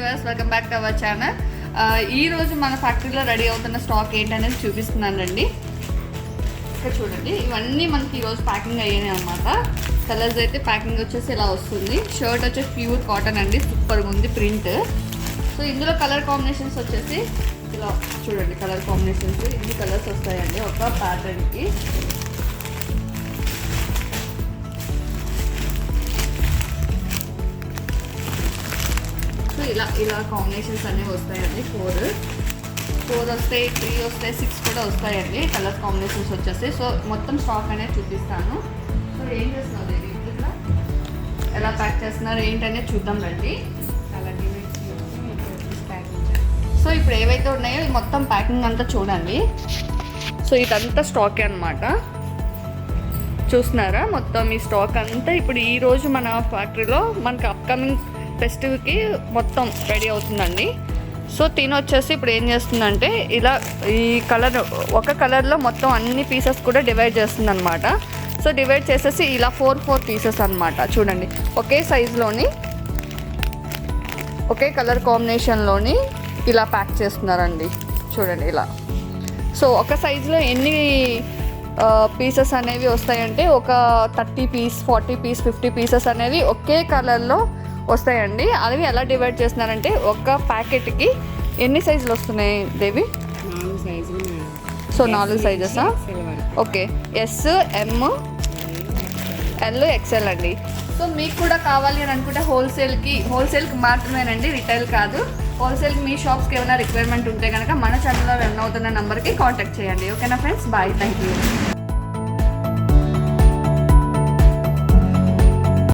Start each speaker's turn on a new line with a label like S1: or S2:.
S1: Viewers welcome back to our channel ఈ రోజు మన ఫ్యాక్టరీలో రెడీ అవుతున్న స్టాక్ ఏంటనేది చూపిస్తున్నానండి ఇక్కడ చూడండి ఇవన్నీ మనకి ఈరోజు ప్యాకింగ్ అయ్యాయి అనమాట కలర్స్ అయితే ప్యాకింగ్ వచ్చేసి ఇలా వస్తుంది. షర్ట్ వచ్చేసి ప్యూర్ కాటన్ అండి సూపర్గా ఉంది ప్రింట్ సో ఇందులో కలర్ కాంబినేషన్స్ వచ్చేసి ఇలా చూడండి కలర్ కాంబినేషన్స్ ఇన్ని కలర్స్ వస్తాయండి ఒక ప్యాటర్న్కి ఇలా ఇలా కాంబినేషన్స్ అనేవి వస్తాయండి. ఫోర్ ఫోర్ వస్తాయి త్రీ వస్తాయి సిక్స్ కూడా వస్తాయండి. కలర్ కాంబినేషన్స్ వచ్చేసి సో మొత్తం స్టాక్ అనేది చూపిస్తాను. సో ఏం చేస్తున్నారు దేవి ఇక్కడ ఎలా ప్యాక్ చేస్తున్నారు? ఏంటనేది చూద్దాం రండి. సో ఇప్పుడు ఏవైతే ఉన్నాయో మొత్తం ప్యాకింగ్ అంతా చూడండి. సో ఇదంతా స్టాకే అనమాట చూస్తున్నారా? మొత్తం ఈ స్టాక్ అంతా ఇప్పుడు ఈరోజు మన ఫ్యాక్టరీలో మనకు అప్కమింగ్ ఫెస్టివ్కి మొత్తం రెడీ అవుతుందండి. సో తిని వచ్చేసి ఇప్పుడు ఏం చేస్తుందంటే ఇలా ఈ కలర్ ఒక కలర్లో మొత్తం అన్ని పీసెస్ కూడా డివైడ్ చేస్తుంది అనమాట సో డివైడ్ చేసేసి ఇలా ఫోర్ ఫోర్ పీసెస్ అనమాట చూడండి ఒకే సైజులోని ఒకే కలర్ కాంబినేషన్లోని ఇలా ప్యాక్ చేస్తున్నారండి. చూడండి ఇలా. సో ఒక సైజులో ఎన్ని పీసెస్ అనేవి వస్తాయంటే ఒక thirty piece forty piece fifty pieces అనేవి ఒకే కలర్లో వస్తాయండి. అవి ఎలా డివైడ్ చేస్తున్నారంటే ఒక ప్యాకెట్కి ఎన్ని సైజులు వస్తున్నాయి దేవి? సో నాలుగు సైజెసా okay. S M L XL అండి. సో మీకు కూడా కావాలి అని అనుకుంటే హోల్సేల్కి హోల్సేల్కి మాత్రమేనండి రిటైల్ కాదు. హోల్సేల్కి మీ షాప్స్కి ఏమైనా రిక్వైర్మెంట్ ఉంటే కనుక మన ఛానల్లో రన్ అవుతున్న నెంబర్కి కాంటాక్ట్ చేయండి. ఓకేనా ఫ్రెండ్స్ బాయ్ థ్యాంక్ యూ